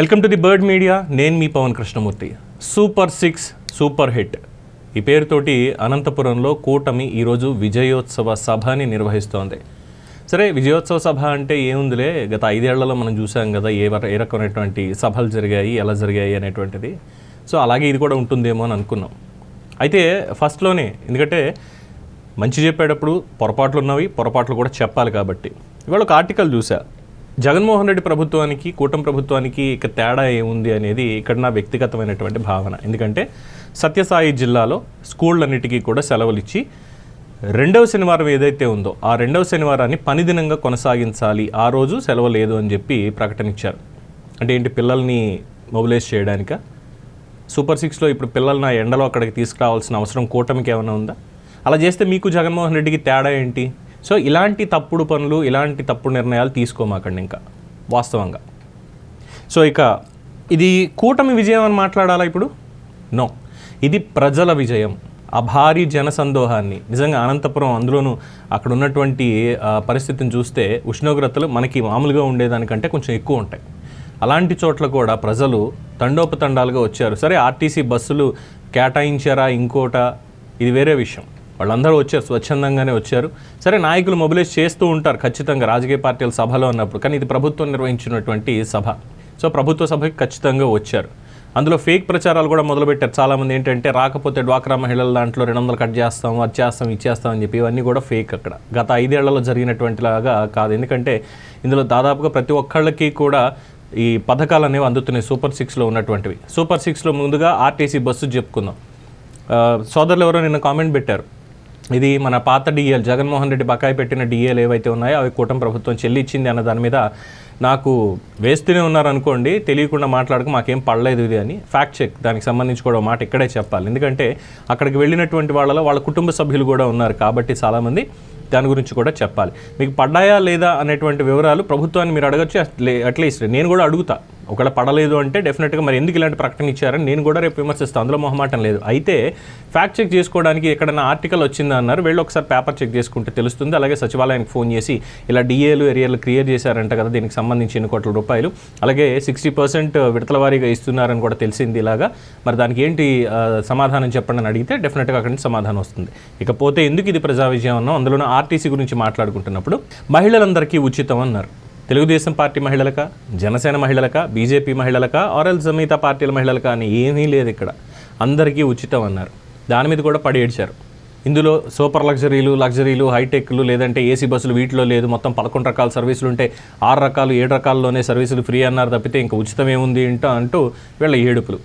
Welcome to the bird media. నేను మీ Pavan Krishnamurthy. Super six super hit. ఈ పేరుతోటి అనంతపురంలో కూటమి ఈరోజు విజయోత్సవ సభని నిర్వహిస్తోంది. సరే విజయోత్సవ సభ అంటే ఏముందిలే? గత ఐదేళ్ళలో మనం చూసాం కదా ఏ ఏ రకమైనటువంటి సభలు జరిగాయి ఎలా జరిగాయి అనేటువంటిది. సో అలాగే ఇది కూడా ఉంటుందేమో అని అనుకున్నాం. అయితే ఫస్ట్లోనే ఎందుకంటే మంచి చెప్పేటప్పుడు పొరపాట్లు ఉన్నవి పొరపాట్లు కూడా చెప్పాలి కాబట్టి. ఇవాళ ఒక ఆర్టికల్ చూసా. జగన్మోహన్ రెడ్డి ప్రభుత్వానికి కూటమి ప్రభుత్వానికి ఇక తేడా ఏముంది అనేది ఇక్కడ నా వ్యక్తిగతమైనటువంటి భావన. ఎందుకంటే సత్యసాయి జిల్లాలో స్కూళ్ళన్నిటికీ కూడా సెలవులు ఇచ్చి రెండవ శనివారం ఏదైతే ఉందో ఆ రెండవ శనివారాన్ని పని దినంగా కొనసాగించాలి. ఆ రోజు సెలవు లేదు అని చెప్పి ప్రకటన ఇచ్చారు. అంటే ఏంటి పిల్లల్ని మొబిలైజ్ చేయడానిక? సూపర్ సిక్స్లో ఇప్పుడు పిల్లల్ని ఆ ఎండలో అక్కడికి తీసుకురావాల్సిన అవసరం కూటమికి ఏమైనా ఉందా? అలా చేస్తే మీకు జగన్మోహన్ రెడ్డికి తేడా ఏంటి? సో ఇలాంటి తప్పుడు పనులు ఇలాంటి తప్పుడు నిర్ణయాలు తీసుకోమాకండి ఇంకా వాస్తవంగా. సో ఇక ఇది కూటమి విజయం అని మాట్లాడాలా ఇప్పుడు? నో. ఇది ప్రజల విజయం. ఆ భారీ జనసందోహాన్ని నిజంగా అనంతపురం అందులోనూ అక్కడ ఉన్నటువంటి పరిస్థితిని చూస్తే ఉష్ణోగ్రతలు మనకి మామూలుగా ఉండేదానికంటే కొంచెం ఎక్కువ ఉంటాయి. అలాంటి చోట్ల కూడా ప్రజలు తండోపతండాలుగా వచ్చారు. సరే ఆర్టీసీ బస్సులు కేటాయించారా ఇంకోట? ఇది వేరే విషయం. వాళ్ళందరూ వచ్చారు స్వచ్ఛందంగానే వచ్చారు. సరే నాయకులు మొబిలైజ్ చేస్తూ ఉంటారు ఖచ్చితంగా రాజకీయ పార్టీల సభలో ఉన్నప్పుడు. కానీ ఇది ప్రభుత్వం నిర్వహించినటువంటి సభ. సో ప్రభుత్వ సభకి ఖచ్చితంగా వచ్చారు. అందులో ఫేక్ ప్రచారాలు కూడా మొదలుపెట్టారు. చాలామంది ఏంటంటే రాకపోతే డ్వాక్రా మహిళల దాంట్లో రెండు వందలు కట్ చేస్తాం అది చేస్తాం ఇది చేస్తాం అని చెప్పి ఇవన్నీ కూడా ఫేక్ అక్కడ. గత ఐదేళ్ళలో జరిగినటువంటి లాగా కాదు. ఎందుకంటే ఇందులో దాదాపుగా ప్రతి ఒక్కళ్ళకి కూడా ఈ పథకాలు అనేవి అందుతున్నాయి. సూపర్ సిక్స్లో ఉన్నటువంటివి. సూపర్ సిక్స్లో ముందుగా ఆర్టీసీ బస్సు చెప్పుకుందాం. సోదరులు ఎవరో నిన్న కామెంట్ పెట్టారు. ఇది మన పాత డిఏలు జగన్మోహన్ రెడ్డి బకాయి పెట్టిన డిఏలు ఏవైతే ఉన్నాయో అవి కూటమి ప్రభుత్వం చెల్లించింది అన్న దాని మీద నాకు వేస్తూనే ఉన్నారనుకోండి తెలియకుండా మాట్లాడక మాకేం పడలేదు ఇది అని. ఫ్యాక్ట్ చెక్ దానికి సంబంధించి కూడా మాట ఇక్కడే చెప్పాలి. ఎందుకంటే అక్కడికి వెళ్ళినటువంటి వాళ్ళలో వాళ్ళ కుటుంబ సభ్యులు కూడా ఉన్నారు కాబట్టి చాలామంది దాని గురించి కూడా చెప్పాలి. మీకు పడ్డాయా లేదా అనేటువంటి వివరాలు ప్రభుత్వాన్ని మీరు అడగచ్చు అట్లీస్ట్ నేను కూడా అడుగుతా. ఒకవేళ పడలేదు అంటే డెఫినెట్గా మరి ఎందుకు ఇలాంటి ప్రకటన ఇచ్చారని నేను కూడా రేపు విమర్శిస్తాను. అందులో మొహమాటం లేదు. అయితే ఫ్యాక్ట్ చెక్ చేసుకోవడానికి ఎక్కడైనా ఆర్టికల్ వచ్చిందా అన్నారు. వెళ్ళి ఒకసారి పేపర్ చెక్ చేసుకుంటే తెలుస్తుంది. అలాగే సచివాలయానికి ఫోన్ చేసి ఇలా డిఏలు ఏరియాలు క్లియర్ చేశారంట కదా దీనికి సంబంధించి ఎన్ని కోట్ల రూపాయలు. అలాగే సిక్స్టీ పర్సెంట్ విడతల వారీగా ఇస్తున్నారని కూడా తెలిసింది ఇలాగా. మరి దానికి ఏంటి సమాధానం చెప్పండి అని అడిగితే డెఫినెట్గా అక్కడి నుంచి సమాధానం వస్తుంది. ఇకపోతే ఎందుకు ఇది ప్రజా విజయం అన్నాం. అందులోనూ ఆర్టీసీ గురించి మాట్లాడుకుంటున్నప్పుడు మహిళలందరికీ ఉచితం అన్నారు. తెలుగుదేశం పార్టీ మహిళలక జనసేన మహిళలక బీజేపీ మహిళలక ఆర్ఎల్ మిగతా పార్టీల మహిళలక అని ఏమీ లేదు ఇక్కడ. అందరికీ ఉచితం అన్నారు. దాని మీద కూడా పడి ఏడ్చారు. ఇందులో సూపర్ లగ్జరీలు లగ్జరీలు హైటెక్లు లేదంటే ఏసీ బస్సులు వీటిలో లేదు. మొత్తం పదకొండు రకాల సర్వీసులు ఉంటే ఆరు రకాలు ఏడు రకాల్లోనే సర్వీసులు ఫ్రీ అన్నారు తప్పితే ఇంకా ఉచితం ఏముంది ఏంటో అంటూ వీళ్ళ ఏడుపులు.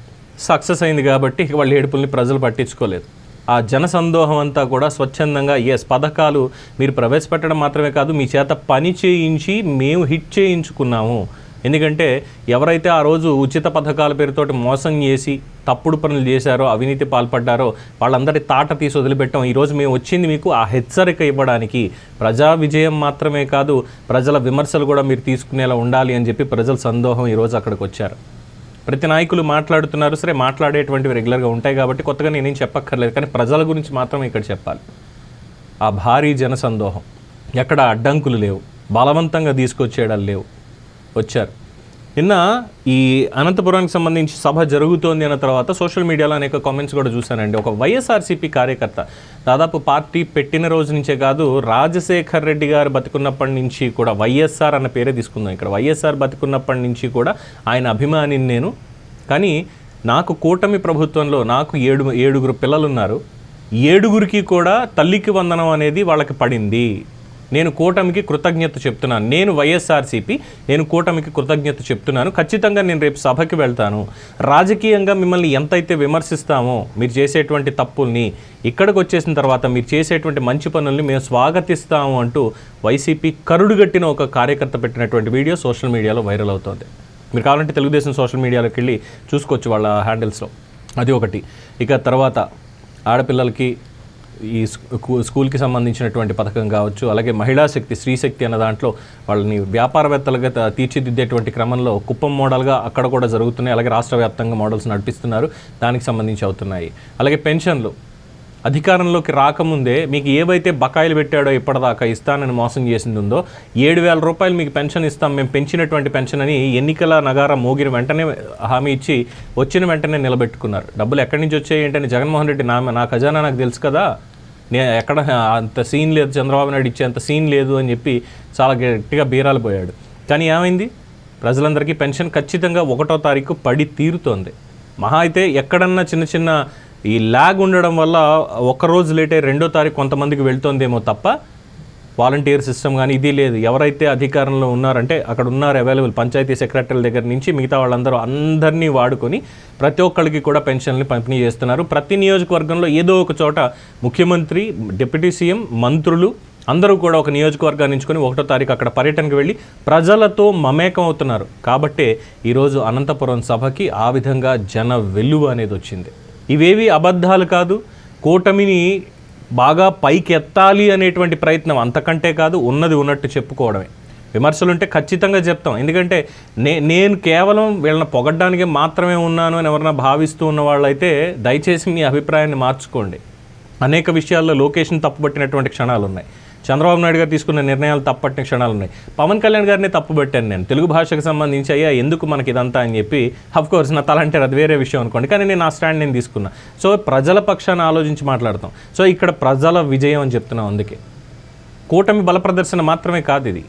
సక్సెస్ అయింది కాబట్టి ఇక వాళ్ళ ఏడుపుల్ని ప్రజలు పట్టించుకోలేదు. ఆ జనసందోహం అంతా కూడా స్వచ్ఛందంగా ఎస్ పథకాలు మీరు ప్రవేశపెట్టడం మాత్రమే కాదు మీ చేత పని చేయించి మేము హిట్ చేయించుకున్నాము. ఎందుకంటే ఎవరైతే ఆ రోజు ఉచిత పథకాల పేరుతోటి మోసం చేసి తప్పుడు పనులు చేశారో అవినీతి పాల్పడ్డారో వాళ్ళందరి తాట తీసి వదిలిపెట్టాం. ఈరోజు మేము వచ్చింది మీకు ఆ హెచ్చరిక ఇవ్వడానికి. ప్రజా విజయం మాత్రమే కాదు ప్రజల విమర్శలు కూడా మీరు తీసుకునేలా ఉండాలి అని చెప్పి ప్రజల సందోహం ఈరోజు అక్కడికి వచ్చారు. ప్రతి నాయకులు మాట్లాడుతున్నారు. సరే మాట్లాడేటువంటివి రెగ్యులర్గా ఉంటాయి కాబట్టి కొత్తగా నేనేం చెప్పక్కర్లేదు. కానీ ప్రజల గురించి మాత్రం ఇక్కడ చెప్పాలి. ఆ భారీ జనసందోహం. ఎక్కడ అడ్డంకులు లేవు. బలవంతంగా తీసుకొచ్చేయడాలు లేవు. వచ్చారు. నిన్న ఈ అనంతపురానికి సంబంధించి సభ జరుగుతోంది అన్న తర్వాత సోషల్ మీడియాలో అనేక కామెంట్స్ కూడా చూశానండి. ఒక వైఎస్ఆర్సీపీ కార్యకర్త దాదాపు పార్టీ పెట్టిన రోజు నుంచే కాదు రాజశేఖర్ రెడ్డి గారు బతుకున్నప్పటి నుంచి కూడా వైఎస్ఆర్ అన్న పేరే తీసుకుందాం ఇక్కడ. వైఎస్ఆర్ బతుకున్నప్పటి నుంచి కూడా ఆయన అభిమానిని నేను. కానీ నాకు కూటమి ప్రభుత్వంలో నాకు ఏడు ఏడుగురు పిల్లలు ఉన్నారు ఏడుగురికి కూడా తల్లికి వందనం అనేది వాళ్ళకి పడింది. నేను కూటమికి కృతజ్ఞత చెప్తున్నాను. నేను వైఎస్ఆర్సీపీ నేను కూటమికి కృతజ్ఞత చెప్తున్నాను. ఖచ్చితంగా నేను రేపు సభకి వెళ్తాను. రాజకీయంగా మిమ్మల్ని ఎంతైతే విమర్శిస్తామో మీరు చేసేటువంటి తప్పుల్ని ఇక్కడికి వచ్చేసిన తర్వాత మీరు చేసేటువంటి మంచి పనుల్ని మేము స్వాగతిస్తాము అంటూ వైసీపీ కరుడుగట్టిన ఒక కార్యకర్త పెట్టినటువంటి వీడియో సోషల్ మీడియాలో వైరల్ అవుతోంది. మీరు కావాలంటే తెలుగుదేశం సోషల్ మీడియాలోకి వెళ్ళి చూసుకోవచ్చు వాళ్ళ హ్యాండిల్స్లో. అది ఒకటి. ఇక తర్వాత ఆడపిల్లలకి ఈ స్కూ- స్కూల్కి సంబంధించినటువంటి పథకం కావచ్చు అలాగే మహిళా శక్తి స్త్రీ శక్తి అన్న దాంట్లో వాళ్ళని వ్యాపారవేత్తలుగా తీర్చిదిద్దేటువంటి క్రమంలో కుప్పం మోడల్గా అక్కడ కూడా జరుగుతున్నాయి. అలాగే రాష్ట్ర వ్యాప్తంగా మోడల్స్ నడిపిస్తున్నారు. దానికి సంబంధించి అవుతున్నాయి. అలాగే పెన్షన్లు. అధికారంలోకి రాకముందే మీకు ఏవైతే బకాయిలు పెట్టాడో ఇప్పటిదాకా ఇస్తానని మోసం చేసింది ఉందో ఏడు వేల రూపాయలు మీకు పెన్షన్ ఇస్తాం మేము పెంచినటువంటి పెన్షన్ అని ఎన్నికల నగారం మోగిన వెంటనే హామీ ఇచ్చి వచ్చిన వెంటనే నిలబెట్టుకున్నారు. డబ్బులు ఎక్కడి నుంచి వచ్చాయి ఏంటని జగన్మోహన్ రెడ్డి నా నా ఖజానా నాకు తెలుసు కదా. నేను ఎక్కడ అంత సీన్ లేదు చంద్రబాబు నాయుడు ఇచ్చే అంత సీన్ లేదు అని చెప్పి చాలా గట్టిగా బీరాలు పోయాడు. కానీ ఏమైంది? ప్రజలందరికీ పెన్షన్ ఖచ్చితంగా ఒకటో తారీఖు పడి తీరుతోంది. మహా అయితే ఎక్కడన్నా చిన్న చిన్న ఈ ల్యాగ్ ఉండడం వల్ల ఒక రోజు లేటే రెండో తారీఖు కొంతమందికి వెళ్తోందేమో తప్ప వాలంటీర్ సిస్టమ్ కానీ ఇది లేదు. ఎవరైతే అధికారంలో ఉన్నారంటే అక్కడ ఉన్నారు అవైలబుల్ పంచాయతీ సెక్రటరీల దగ్గర నుంచి మిగతా వాళ్ళందరూ అందరినీ వాడుకొని ప్రతి ఒక్కరికి కూడా పెన్షన్లు పంపిణీ చేస్తున్నారు. ప్రతి నియోజకవర్గంలో ఏదో ఒక చోట ముఖ్యమంత్రి డిప్యూటీ సీఎం మంత్రులు అందరూ కూడా ఒక నియోజకవర్గాన్ని ఎంచుకొని ఒకటో తారీఖు అక్కడ పర్యటనకు వెళ్ళి ప్రజలతో మమేకం అవుతున్నారు. కాబట్టే ఈరోజు అనంతపురం సభకి ఆ విధంగా జన వెలువ అనేది వచ్చింది. ఇవేవి అబద్ధాలు కాదు. కూటమిని బాగా పైకి ఎత్తాలి అనేటువంటి ప్రయత్నం అంతకంటే కాదు ఉన్నది ఉన్నట్టు చెప్పుకోవడమే. విమర్శలు ఉంటే ఖచ్చితంగా చెప్తాం. ఎందుకంటే నే నేను కేవలం వీళ్ళని పొగడ్డానికి మాత్రమే ఉన్నాను అని ఎవరైనా భావిస్తూ ఉన్న వాళ్ళైతే దయచేసి మీ అభిప్రాయాన్ని మార్చుకోండి. అనేక విషయాల్లో లొకేషన్ తప్పుపట్టినటువంటి క్షణాలు ఉన్నాయి చంద్రబాబు నాయుడు గారు తీసుకున్న నిర్ణయాలు తప్పట్టిన క్షణాలు ఉన్నాయి. పవన్ కళ్యాణ్ గారిని తప్పుపట్టాను నేను. తెలుగు భాషకు సంబంధించి అయ్యా ఎందుకు మనకి ఇదంతా అని చెప్పి అఫ్ కోర్స్ నా తలంటే అది వేరే విషయం అనుకోండి కానీ నేను ఆ స్టాండ్ నేను తీసుకున్నా. సో ప్రజల పక్షాన్ని ఆలోచించి మాట్లాడతాం. సో ఇక్కడ ప్రజల విజయం అని చెప్తున్నాం అందుకే. కూటమి బల ప్రదర్శన మాత్రమే కాదు ఇది.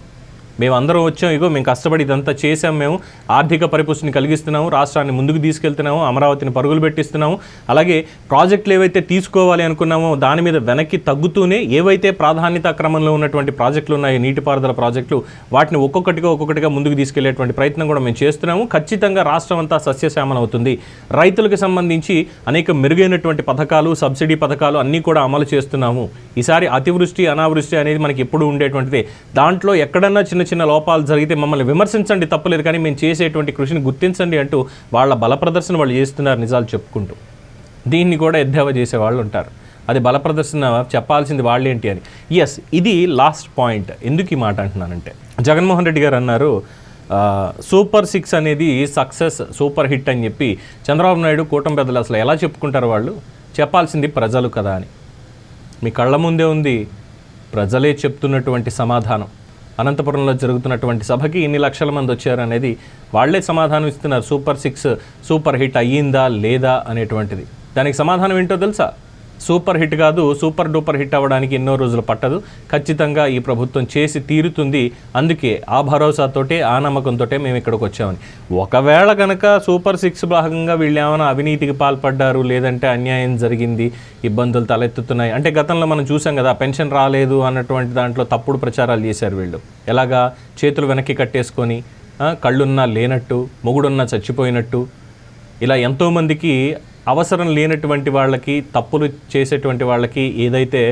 మేము అందరం వచ్చాం ఇగో మేము కష్టపడి ఇదంతా చేసాం మేము. ఆర్థిక పరిపుష్టిని కలిగిస్తున్నాము రాష్ట్రాన్ని ముందుకు తీసుకెళ్తున్నాము అమరావతిని పరుగులు పెట్టిస్తున్నాము. అలాగే ప్రాజెక్టులు ఏవైతే తీసుకోవాలి అనుకున్నామో దాని మీద వెనక్కి తగ్గుతూనే ఏవైతే ప్రాధాన్యత క్రమంలో ఉన్నటువంటి ప్రాజెక్టులు ఉన్నాయో నీటిపారుదల ప్రాజెక్టులు వాటిని ఒక్కొక్కటిగా ఒక్కొక్కటిగా ముందుకు తీసుకెళ్ళేటువంటి ప్రయత్నం కూడా మేము చేస్తున్నాము. ఖచ్చితంగా రాష్ట్రం అంతా సస్యశ్యామలం అవుతుంది. రైతులకు సంబంధించి అనేక మెరుగైనటువంటి పథకాలు సబ్సిడీ పథకాలు అన్నీ కూడా అమలు చేస్తున్నాము. ఈసారి అతివృష్టి అనావృష్టి అనేది మనకి ఎప్పుడు ఉండేటువంటిదే. దాంట్లో ఎక్కడన్నా చిన్న చిన్న లోపాలు జరిగితే మమ్మల్ని విమర్శించండి తప్పలేదు. కానీ మేము చేసేటువంటి కృషిని గుర్తించండి అంటూ వాళ్ళ బల ప్రదర్శన వాళ్ళు చేస్తున్నారు నిజాలు చెప్పుకుంటూ. దీన్ని కూడా ఎద్దేవా చేసే వాళ్ళు ఉంటారు. అది బల ప్రదర్శన చెప్పాల్సింది వాళ్ళేంటి అని. ఎస్ ఇది లాస్ట్ పాయింట్ ఎందుకు ఈ మాట అంటున్నానంటే జగన్మోహన్ రెడ్డి గారు అన్నారు సూపర్ సిక్స్ అనేది సక్సెస్ సూపర్ హిట్ అని చెప్పి చంద్రబాబు నాయుడు కూటమి పెద్దలు అసలు ఎలా చెప్పుకుంటారు వాళ్ళు? చెప్పాల్సింది ప్రజలు కదా అని. మీ కళ్ళ ముందే ఉంది ప్రజలే చెప్తున్నటువంటి సమాధానం. అనంతపురంలో జరుగుతున్నటువంటి సభకి ఇన్ని లక్షల మంది వచ్చారు అనేది వాళ్ళే సమాధానం ఇస్తున్నారు. సూపర్ సిక్స్ సూపర్ హిట్ అయ్యిందా లేదా అనేటువంటిది. దానికి సమాధానం ఏంటో తెలుసా? సూపర్ హిట్ కాదు సూపర్ డూపర్ హిట్ అవ్వడానికి ఎన్నో రోజులు పట్టదు. ఖచ్చితంగా ఈ ప్రభుత్వం చేసి తీరుతుంది. అందుకే ఆ భరోసాతోటే ఆ నమ్మకంతో మేము ఇక్కడికి వచ్చామని. ఒకవేళ కనుక సూపర్ సిక్స్ భాగంగా వీళ్ళు ఏమైనా అవినీతికి పాల్పడ్డారు లేదంటే అన్యాయం జరిగింది ఇబ్బందులు తలెత్తుతున్నాయి. అంటే గతంలో మనం చూసాం కదా పెన్షన్ రాలేదు అన్నటువంటి దాంట్లో తప్పుడు ప్రచారాలు చేశారు వీళ్ళు. ఎలాగా? చేతులు వెనక్కి కట్టేసుకొని కళ్ళున్నా లేనట్టు మొగుడున్నా చచ్చిపోయినట్టు. ఇలా ఎంతోమందికి అవసరం లేనటువంటి వాళ్ళకి తప్పులు చేసేటువంటి వాళ్ళకి ఏదైతే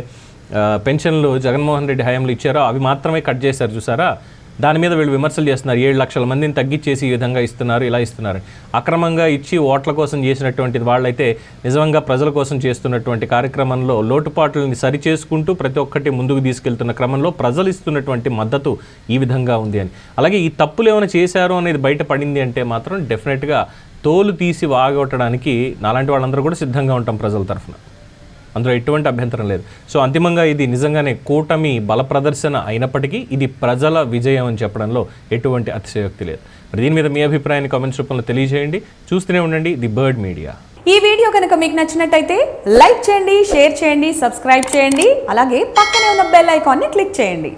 పెన్షన్లు జగన్మోహన్ రెడ్డి హయాంలో ఇచ్చారో అవి మాత్రమే కట్ చేశారు చూసారా? దాని మీద వీళ్ళు విమర్శలు చేస్తున్నారు. ఏడు లక్షల మందిని తగ్గించేసి ఈ విధంగా ఇస్తున్నారు ఇలా ఇస్తున్నారు. అక్రమంగా ఇచ్చి ఓట్ల కోసం చేసినటువంటి వాళ్ళైతే నిజంగా ప్రజల కోసం చేస్తున్నటువంటి కార్యక్రమంలో లోటుపాట్లని సరిచేసుకుంటూ ప్రతి ఒక్కటి ముందుకు తీసుకెళ్తున్న క్రమంలో ప్రజలు ఇస్తున్నటువంటి మద్దతు ఈ విధంగా ఉంది అని. అలాగే ఈ తప్పులు ఏమైనా చేశారు అనేది బయటపడింది అంటే మాత్రం డెఫినెట్గా తోలు తీసి వాగొట్టడానికి నాలాంటి వాళ్ళందరూ కూడా సిద్ధంగా ఉంటాం ప్రజల తరఫున. అందులో ఎటువంటి అభ్యంతరం లేదు. సో అంతిమంగా ఇది నిజంగానే కూటమి బల ప్రదర్శన అయినప్పటికీ ఇది ప్రజల విజయం అని చెప్పడంలో ఎటువంటి అతిశయోక్తి లేదు. మరి దీని మీద మీ అభిప్రాయాన్ని కామెంట్స్ రూపంలో తెలియజేయండి. చూస్తూనే ఉండండి ది బర్డ్ మీడియా. ఈ వీడియో కనుక మీకు నచ్చినట్టయితే లైక్ చేయండి షేర్ చేయండి సబ్స్క్రైబ్ చేయండి అలాగే పక్కనే ఉన్న బెల్ ఐకాన్ని క్లిక్ చేయండి.